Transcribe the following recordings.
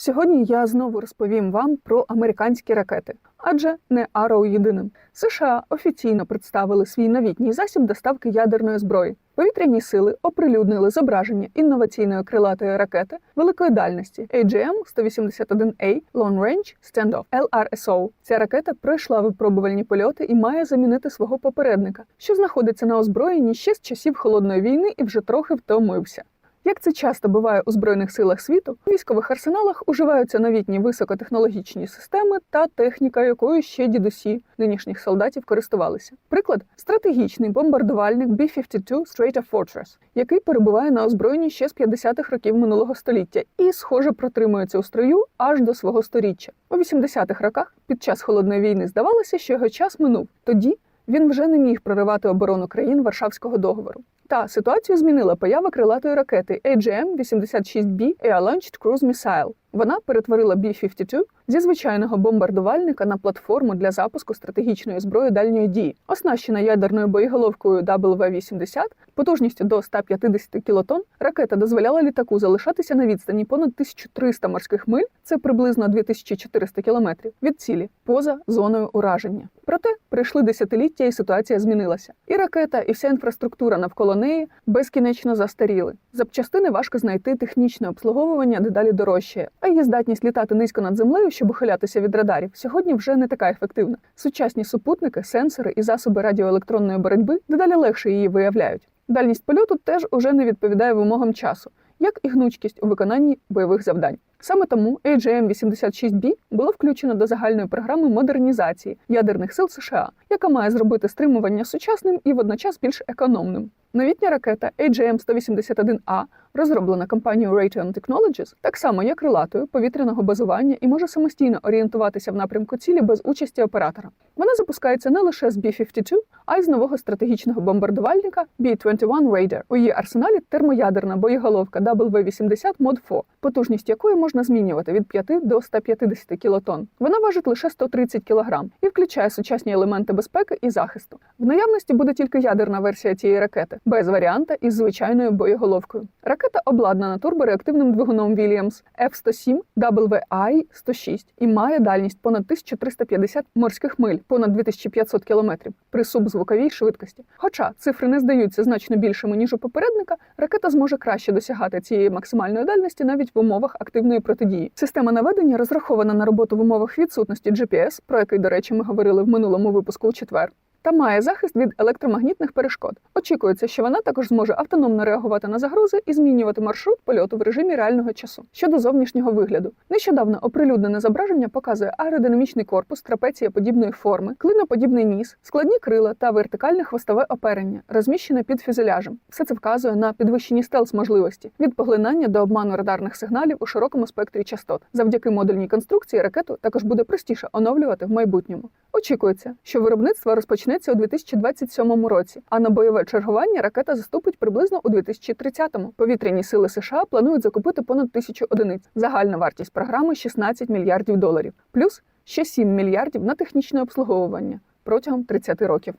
Сьогодні я знову розповім вам про американські ракети, адже не Арроу єдиним. США офіційно представили свій новітній засіб доставки ядерної зброї. Повітряні сили оприлюднили зображення інноваційної крилатої ракети великої дальності AGM-181A Long Range Standoff LRSO. Ця ракета пройшла випробувальні польоти і має замінити свого попередника, що знаходиться на озброєнні ще з часів холодної війни і вже трохи втомився. Як це часто буває у збройних силах світу, у військових арсеналах уживаються новітні високотехнологічні системи та техніка, якою ще дідусі нинішніх солдатів користувалися. Приклад стратегічний бомбардувальник B-52 Strata Fortress, який перебуває на озброєнні ще з 50-х років минулого століття і, схоже, протримується у строю аж до свого сторіччя. У 80-х роках під час холодної війни здавалося, що його час минув. Тоді він вже не міг проривати оборону країн Варшавського договору. Та ситуацію змінила поява крилатої ракети AGM-86B Air Launched Cruise Missile. Вона перетворила B-52 зі звичайного бомбардувальника на платформу для запуску стратегічної зброї дальньої дії, оснащена ядерною боєголовкою WV-80 потужністю до 150 кілотон. Ракета дозволяла літаку залишатися на відстані понад 1300 морських миль, це приблизно 2400 кілометрів від цілі, поза зоною ураження. Проте прийшли десятиліття, і ситуація змінилася. І ракета, і вся інфраструктура навколо неї безкінечно застаріли. Запчастини важко знайти, технічне обслуговування дедалі дорожчає, а її здатність літати низько над землею, щоб ухилятися від радарів, сьогодні вже не така ефективна. Сучасні супутники, сенсори і засоби радіоелектронної боротьби дедалі легше її виявляють. Дальність польоту теж уже не відповідає вимогам часу, як і гнучкість у виконанні бойових завдань. Саме тому AGM-86B було включено до загальної програми модернізації ядерних сил США, яка має зробити стримування сучасним і водночас більш економним. Новітня ракета AGM-181A, розроблена компанією Raytheon Technologies, так само є крилатою повітряного базування і може самостійно орієнтуватися в напрямку цілі без участі оператора. Вона запускається не лише з B-52, а й з нового стратегічного бомбардувальника B-21 Raider. У її арсеналі термоядерна боєголовка WV-80 Mod 4, потужність якої можна змінювати від 5 до 150 кілотон. Вона важить лише 130 кг і включає сучасні елементи безпеки і захисту. В наявності буде тільки ядерна версія цієї ракети, без варіанта із звичайною боєголовкою. Ракета обладнана турбореактивним двигуном Williams F-107 WI-106 і має дальність понад 1350 морських миль, понад 2500 км при субзвуковій швидкості. Хоча цифри не здаються значно більшими ніж у попередника, ракета зможе краще досягати цієї максимальної дальності навіть в умовах активної протидії. Система наведення розрахована на роботу в умовах відсутності GPS, про який, до речі, ми говорили в минулому випуску у четвер. Та має захист від електромагнітних перешкод. Очікується, що вона також зможе автономно реагувати на загрози і змінювати маршрут польоту в режимі реального часу. Щодо зовнішнього вигляду, нещодавно оприлюднене зображення показує аеродинамічний корпус трапеція подібної форми, клиноподібний ніс, складні крила та вертикальне хвостове оперення, розміщене під фюзеляжем. Все це вказує на підвищені стелс можливості від поглинання до обману радарних сигналів у широкому спектрі частот. Завдяки модульній конструкції ракету також буде простіше оновлювати в майбутньому. Очікується, що виробництво розпочнеться у 2027 році, а на бойове чергування ракета заступить приблизно у 2030-му. Повітряні сили США планують закупити понад тисячу одиниць. Загальна вартість програми 16 мільярдів доларів, плюс ще 7 мільярдів на технічне обслуговування протягом 30 років.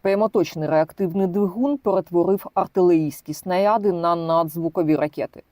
Прямоточний реактивний двигун перетворив артилерійські снаряди на надзвукові ракети.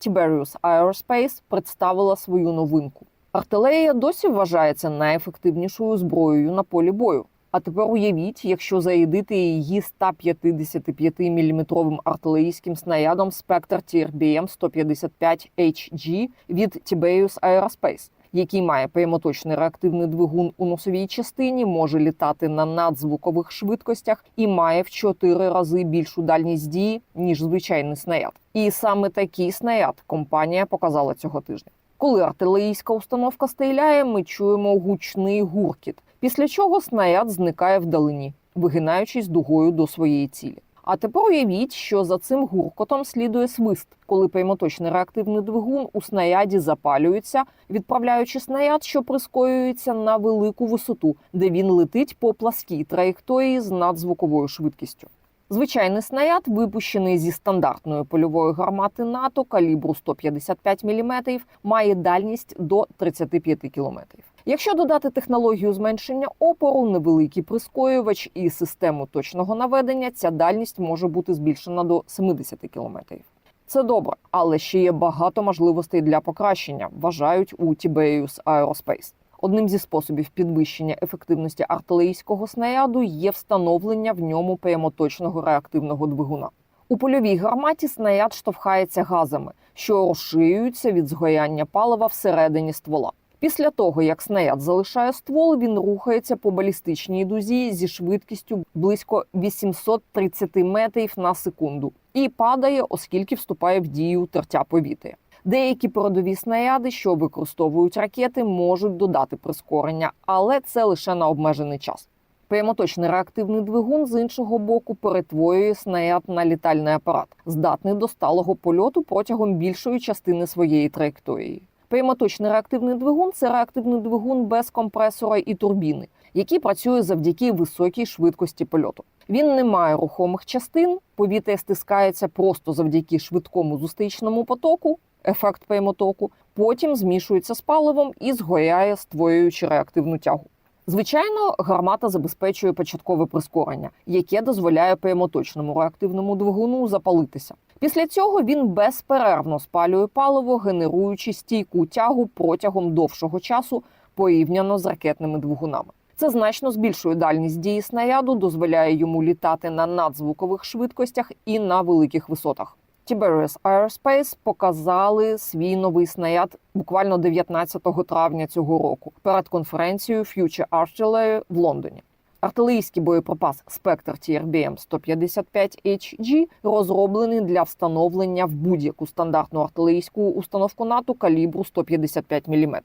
Tiberius Aerospace представила свою новинку. Артилерія досі вважається найефективнішою зброєю на полі бою. А тепер уявіть, якщо зарядити її 155-мм артилерійським снарядом Spectre TRBM 155 HG від Tiberius Aerospace, який має прямоточний реактивний двигун у носовій частині, може літати на надзвукових швидкостях і має в 4 рази більшу дальність дії ніж звичайний снаряд. І саме такий снаряд компанія показала цього тижня. Коли артилерійська установка стріляє, ми чуємо гучний гуркіт, після чого снаряд зникає вдалині, вигинаючись дугою до своєї цілі. А тепер уявіть, що за цим гуркотом слідує свист, коли прямоточний реактивний двигун у снаряді запалюється, відправляючи снаряд, що прискорюється на велику висоту, де він летить по пласкій траєкторії з надзвуковою швидкістю. Звичайний снаряд, випущений зі стандартної польової гармати НАТО калібру 155 мм, має дальність до 35 км. Якщо додати технологію зменшення опору, невеликий прискорювач і систему точного наведення, ця дальність може бути збільшена до 70 км. Це добре, але ще є багато можливостей для покращення, вважають у Tibeus Aerospace. Одним зі способів підвищення ефективності артилерійського снаряду є встановлення в ньому прямоточного реактивного двигуна. У польовій гарматі снаряд штовхається газами, що розширюються від згоряння палива всередині ствола. Після того, як снаряд залишає ствол, він рухається по балістичній дузі зі швидкістю близько 830 метрів на секунду і падає, оскільки вступає в дію тертя повітря. Деякі передові снаряди, що використовують ракети, можуть додати прискорення, але це лише на обмежений час. Прямоточний реактивний двигун з іншого боку перетворює снаряд на літальний апарат, здатний до сталого польоту протягом більшої частини своєї траєкторії. Прямоточний реактивний двигун це реактивний двигун без компресора і турбіни, який працює завдяки високій швидкості польоту. Він не має рухомих частин, повітря стискається просто завдяки швидкому зустрічному потоку, ефект прямотоку, потім змішується з паливом і згоряє, створюючи реактивну тягу. Звичайно, гармата забезпечує початкове прискорення, яке дозволяє прямоточному реактивному двигуну запалитися. Після цього він безперервно спалює паливо, генеруючи стійку тягу протягом довшого часу порівняно з ракетними двигунами. Це значно збільшує дальність дії снаряду, дозволяє йому літати на надзвукових швидкостях і на великих висотах. Tiberius Aerospace показали свій новий снаряд буквально 19 травня цього року перед конференцією Future Artillery в Лондоні. Артилерійський боєприпас Spectre TRBM 155 HG розроблений для встановлення в будь-яку стандартну артилерійську установку НАТО калібру 155 мм.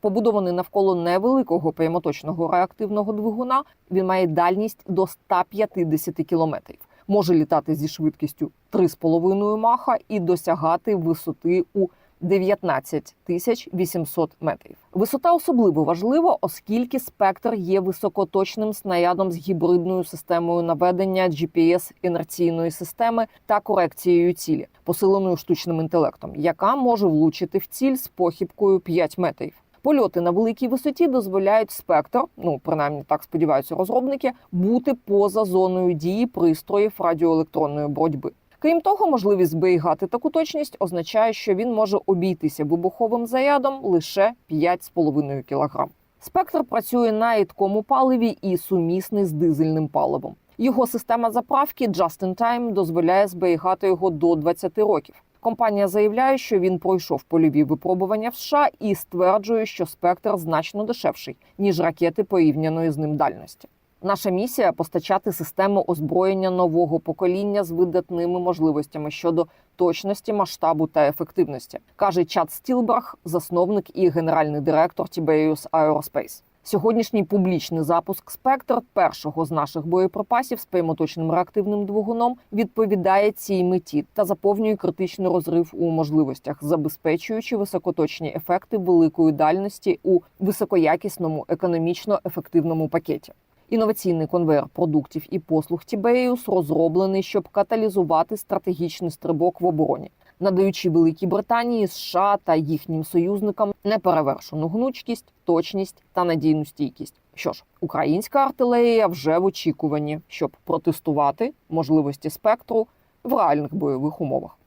Побудований навколо невеликого прямоточного реактивного двигуна, він має дальність до 150 кілометрів може літати зі швидкістю 3,5 маха і досягати висоти у 19 тисяч 800 метрів. Висота особливо важлива, оскільки спектр є високоточним снарядом з гібридною системою наведення GPS інерційної системи та корекцією цілі, посиленою штучним інтелектом, яка може влучити в ціль з похибкою 5 метрів. Польоти на великій висоті дозволяють спектр, ну принаймні так сподіваються розробники, бути поза зоною дії пристроїв радіоелектронної боротьби. Крім того, можливість зберігати таку точність означає, що він може обійтися вибуховим зарядом лише 5,5 кг. Спектр працює на рідкому паливі і сумісний з дизельним паливом. Його система заправки Just in Time дозволяє зберігати його до 20 років. Компанія заявляє, що він пройшов польові випробування в США і стверджує, що спектр значно дешевший ніж ракети порівняної з ним дальності. Наша місія постачати систему озброєння нового покоління з видатними можливостями щодо точності, масштабу та ефективності, каже Чад Стілберг, засновник і генеральний директор Tiberius Aerospace. Сьогоднішній публічний запуск спектр першого з наших боєприпасів з прямоточним реактивним двигуном відповідає цій меті та заповнює критичний розрив у можливостях, забезпечуючи високоточні ефекти великої дальності у високоякісному економічно ефективному пакеті. Інноваційний конвейер продуктів і послуг Tiberius розроблений, щоб каталізувати стратегічний стрибок в обороні, надаючи Великій Британії, США та їхнім союзникам неперевершену гнучкість, точність та надійну стійкість. Що ж, українська артилерія вже в очікуванні, щоб протестувати можливості спектру в реальних бойових умовах.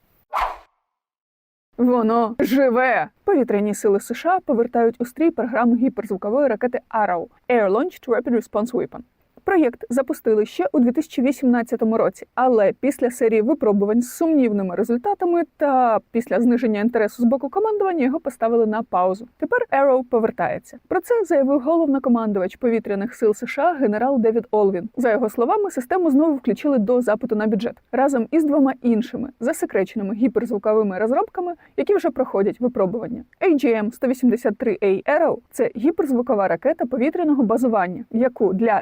Воно живе. Повітряні сили США повертають у стрій програму гіперзвукової ракети Arrow – Air Launched Rapid Response Weapon. Проєкт запустили ще у 2018 році, але після серії випробувань з сумнівними результатами та після зниження інтересу з боку командування його поставили на паузу. Тепер Arrow повертається. Про це заявив головнокомандувач повітряних сил США генерал Девід Олвін. За його словами, систему знову включили до запиту на бюджет разом із двома іншими засекреченими гіперзвуковими розробками, які вже проходять випробування. AGM 183A Arrow – це гіперзвукова ракета повітряного базування, яку для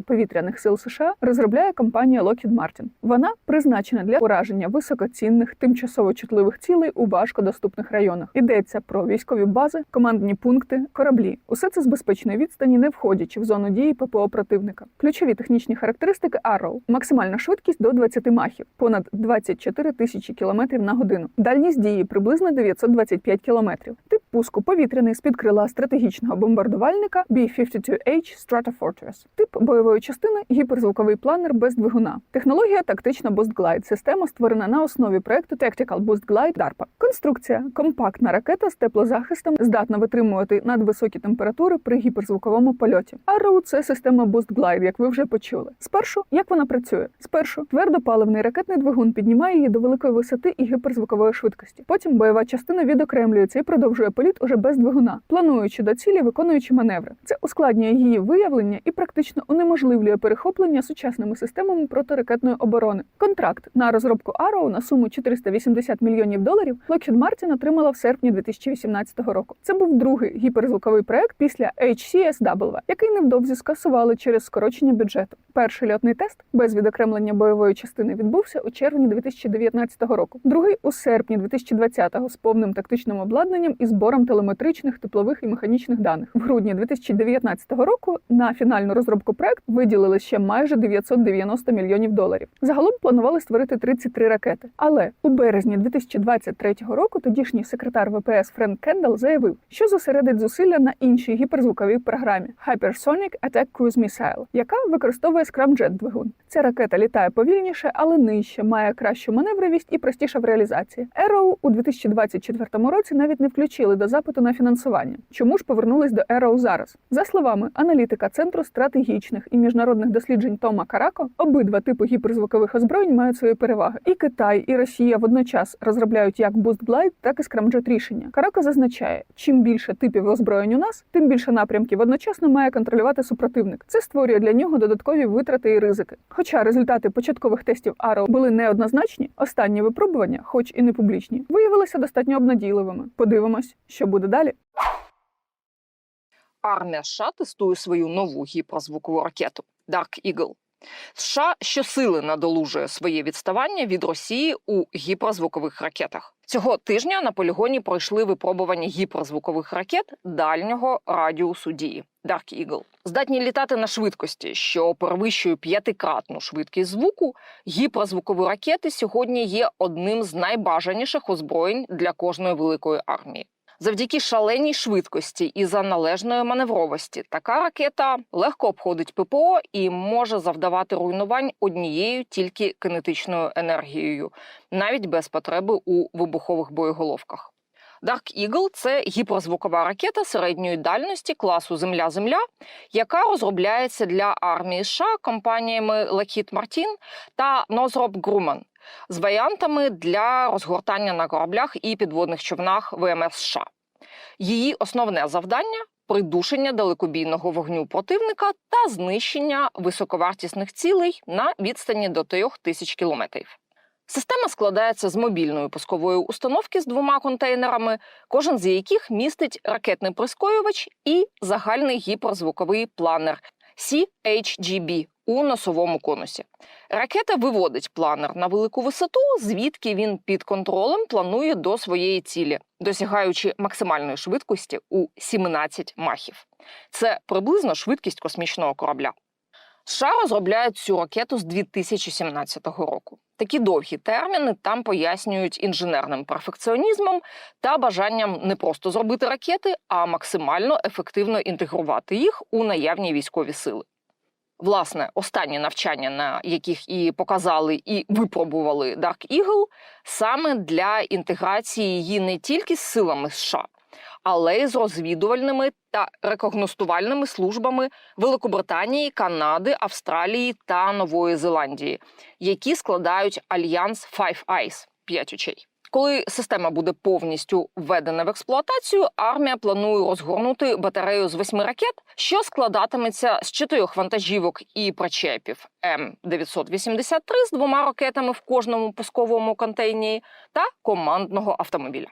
військово-повітряних сил США розробляє компанія Lockheed Martin. Вона призначена для ураження високоцінних тимчасово чутливих цілей у важкодоступних районах. Йдеться про військові бази, командні пункти, кораблі. Усе це з безпечної відстані, не входячи в зону дії ППО противника. Ключові технічні характеристики Arrow – максимальна швидкість до 20 махів, понад 24 тисячі кілометрів на годину. Дальність дії приблизно 925 кілометрів. Пуску повітряний з-під крила стратегічного бомбардувальника B-52H Stratofortress. Тип бойової частини гіперзвуковий планер без двигуна. Технологія тактична Boost Glide. Система створена на основі проекту Tactical Boost Glide DARPA. Конструкція компактна ракета з теплозахистом, здатна витримувати надвисокі температури при гіперзвуковому польоті. Arrow – це система Boost Glide, як ви вже почули. Спершу як вона працює? Спершу твердопаливний ракетний двигун піднімає її до великої висоти і гіперзвукової швидкості. Потім бойова частина відокремлюється і продовжує політ уже без двигуна, плануючи до цілі, виконуючи маневри. Це ускладнює її виявлення і практично унеможливлює перехоплення сучасними системами протиракетної оборони. Контракт на розробку Arrow на суму 480 мільйонів доларів Lockheed Martin отримала в серпні 2018 року. Це був другий гіперзвуковий проект після HCSW, який невдовзі скасували через скорочення бюджету. Перший льотний тест без відокремлення бойової частини відбувся у червні 2019 року. Другий у серпні 2020-го з повним тактичним обладнанням і збором телеметричних, теплових і механічних даних. В грудні 2019 року на фінальну розробку проект виділили ще майже 990 мільйонів доларів. Загалом планували створити 33 ракети. Але у березні 2023 року тодішній секретар ВПС Френк Кендалл заявив, що зосередить зусилля на іншій гіперзвуковій програмі Hypersonic Attack Cruise Missile, яка використовує Scramjet двигун. Ця ракета літає повільніше, але нижче, має кращу маневровість і простіша в реалізації. Arrow у 2024 році навіть не включили до запиту на фінансування. Чому ж повернулись до Arrow зараз? За словами аналітика Центру стратегічних і міжнародних досліджень Тома Карако, обидва типи гіперзвукових озброєнь мають свої переваги. І Китай, і Росія водночас розробляють як Boost Glide, так і Scramjet рішення. Карако зазначає, чим більше типів озброєнь у нас, тим більше напрямків одночасно має контролювати супротивник. Це створює для нього додаткові витрати і ризики. Хоча результати початкових тестів Arrow були неоднозначні, останні випробування, хоч і не публічні, виявилися достатньо обнадійливими. Подивимось, що буде далі. Армія США тестує свою нову гіперзвукову ракету Dark Eagle. США щосили надолужує своє відставання від Росії у гіперзвукових ракетах. Цього тижня на полігоні пройшли випробування гіперзвукових ракет дальнього радіусу дії Dark Eagle. Здатні літати на швидкості, що перевищує п'ятикратну швидкість звуку. Гіперзвукові ракети сьогодні є одним з найбажаніших озброєнь для кожної великої армії. Завдяки шаленій швидкості і за належної маневровості така ракета легко обходить ППО і може завдавати руйнувань однією тільки кинетичною енергією, навіть без потреби у вибухових боєголовках. Dark Eagle – це гіперзвукова ракета середньої дальності класу Земля-Земля, яка розробляється для армії США компаніями Lockheed Martin та Northrop Grumman з варіантами для розгортання на кораблях і підводних човнах ВМС США. Її основне завдання придушення далекобійного вогню противника та знищення високовартісних цілей на відстані до 3000 кілометрів. Система складається з мобільної пускової установки з двома контейнерами, кожен з яких містить ракетний прискорювач і загальний гіперзвуковий планер CHGB у носовому конусі. Ракета виводить планер на велику висоту, звідки він під контролем планує до своєї цілі, досягаючи максимальної швидкості у 17 махів. Це приблизно швидкість космічного корабля. США розробляють цю ракету з 2017 року. Такі довгі терміни там пояснюють інженерним перфекціонізмом та бажанням не просто зробити ракети, а максимально ефективно інтегрувати їх у наявні військові сили. Власне, останні навчання, на яких і показали, і випробували Dark Eagle, саме для інтеграції її не тільки з силами США, але й з розвідувальними та рекогностувальними службами Великобританії, Канади, Австралії та Нової Зеландії, які складають альянс Five Eyes – п'ять очей. Коли система буде повністю введена в експлуатацію, армія планує розгорнути батарею з восьми ракет, що складатиметься з чотирьох вантажівок і причепів М983 з двома ракетами в кожному пусковому контейнері та командного автомобіля.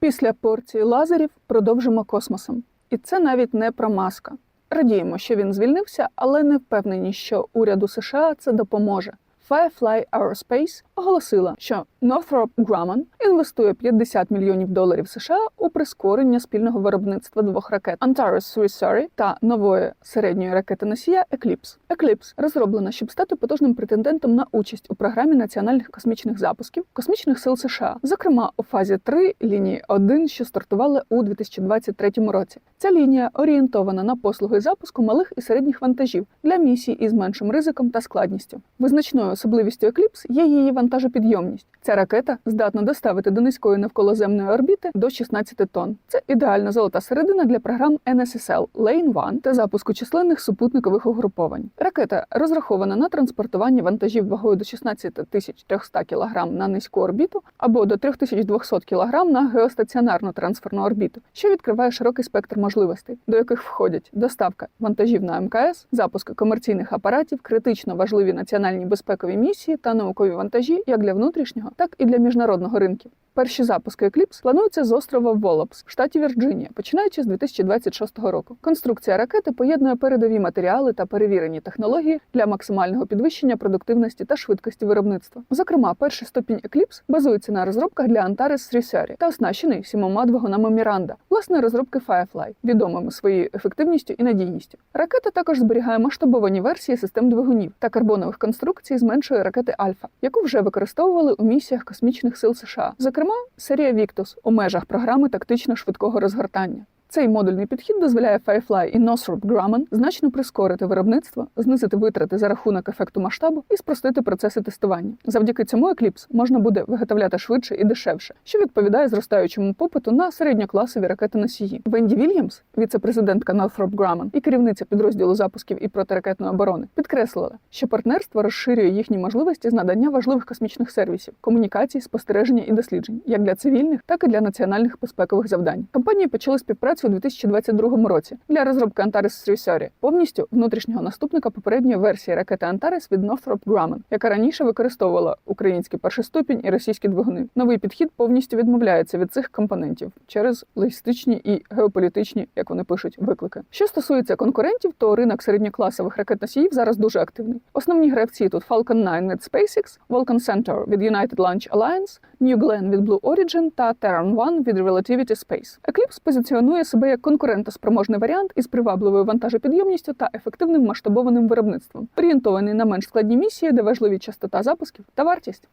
Після порції лазерів продовжимо космосом. І це навіть не про маска. Радіємо, що він звільнився, але не впевнені, що уряду США це допоможе. Firefly Aerospace оголосила, що Northrop Grumman інвестує 50 мільйонів доларів США у прискорення спільного виробництва двох ракет Antares Surrey та нової середньої ракети носія Eclipse. Eclipse розроблена, щоб стати потужним претендентом на участь у програмі національних космічних запусків космічних сил США, зокрема у фазі 3 лінії 1, що стартувала у 2023 році. Ця лінія орієнтована на послуги запуску малих і середніх вантажів для місій із меншим ризиком та складністю. Визначною особливістю Eclipse є її вантажопідйомність. Ця ракета здатна доставити до низької навколоземної орбіти до 16 тонн. Це ідеальна золота середина для програм NSSL Lane 1 та запуску численних супутникових угруповань. Ракета розрахована на транспортування вантажів вагою до 16 тисяч 300 кг на низьку орбіту або до 3200 кг на геостаціонарну трансферну орбіту, що відкриває широкий спектр можливостей, до яких входять доставка вантажів на МКС, запуск комерційних апаратів, критично важливі національні безпекові місії та наукові вантажі як для внутрішнього, так і для міжнародного ринків. Перші запуски Eclipse плануються з острова Волопс в штаті Вірджинія, починаючи з 2026 року. Конструкція ракети поєднує передові матеріали та перевірені технології для максимального підвищення продуктивності та швидкості виробництва. Зокрема, перший ступінь Eclipse базується на розробках для Antares Research та оснащений сімома двигунами Miranda, власне розробки Firefly, відомими своєю ефективністю і надійністю. Ракета також зберігає масштабовані версії систем двигунів та карбонових конструкцій з меншої ракети Альфа, яку вже використовували у місіях космічних сил США. Зокрема, серія Віктус у межах програми тактично швидкого розгортання. Цей модульний підхід дозволяє Firefly і Northrop Grumman значно прискорити виробництво, знизити витрати за рахунок ефекту масштабу і спростити процеси тестування. Завдяки цьому Eclipse можна буде виготовляти швидше і дешевше, що відповідає зростаючому попиту на середньокласові ракети носії. Венді Вільямс, віце-президентка Northrop Grumman і керівниця підрозділу запусків і протиракетної оборони, підкреслила, що партнерство розширює їхні можливості з надання важливих космічних сервісів, комунікацій, спостереження і досліджень, як для цивільних, так і для національних безпекових завдань. Компанії почали співпрацю у 2022 році для розробки Antares Research, повністю внутрішнього наступника попередньої версії ракети Antares від Northrop Grumman, яка раніше використовувала український перший ступінь і російські двигуни. Новий підхід повністю відмовляється від цих компонентів через логістичні і геополітичні, як вони пишуть, виклики. Що стосується конкурентів, то ринок середньокласових ракет-носіїв зараз дуже активний. Основні гравці тут Falcon 9 від SpaceX, Vulcan Centaur від United Launch Alliance, New Glenn від Blue Origin та Terran One від Relativity Space. Eclipse позиціонує себе як конкурентоспроможний варіант із привабливою вантажопідйомністю та ефективним масштабованим виробництвом, орієнтований на менш складні місії, де важливі частота запусків та вартість.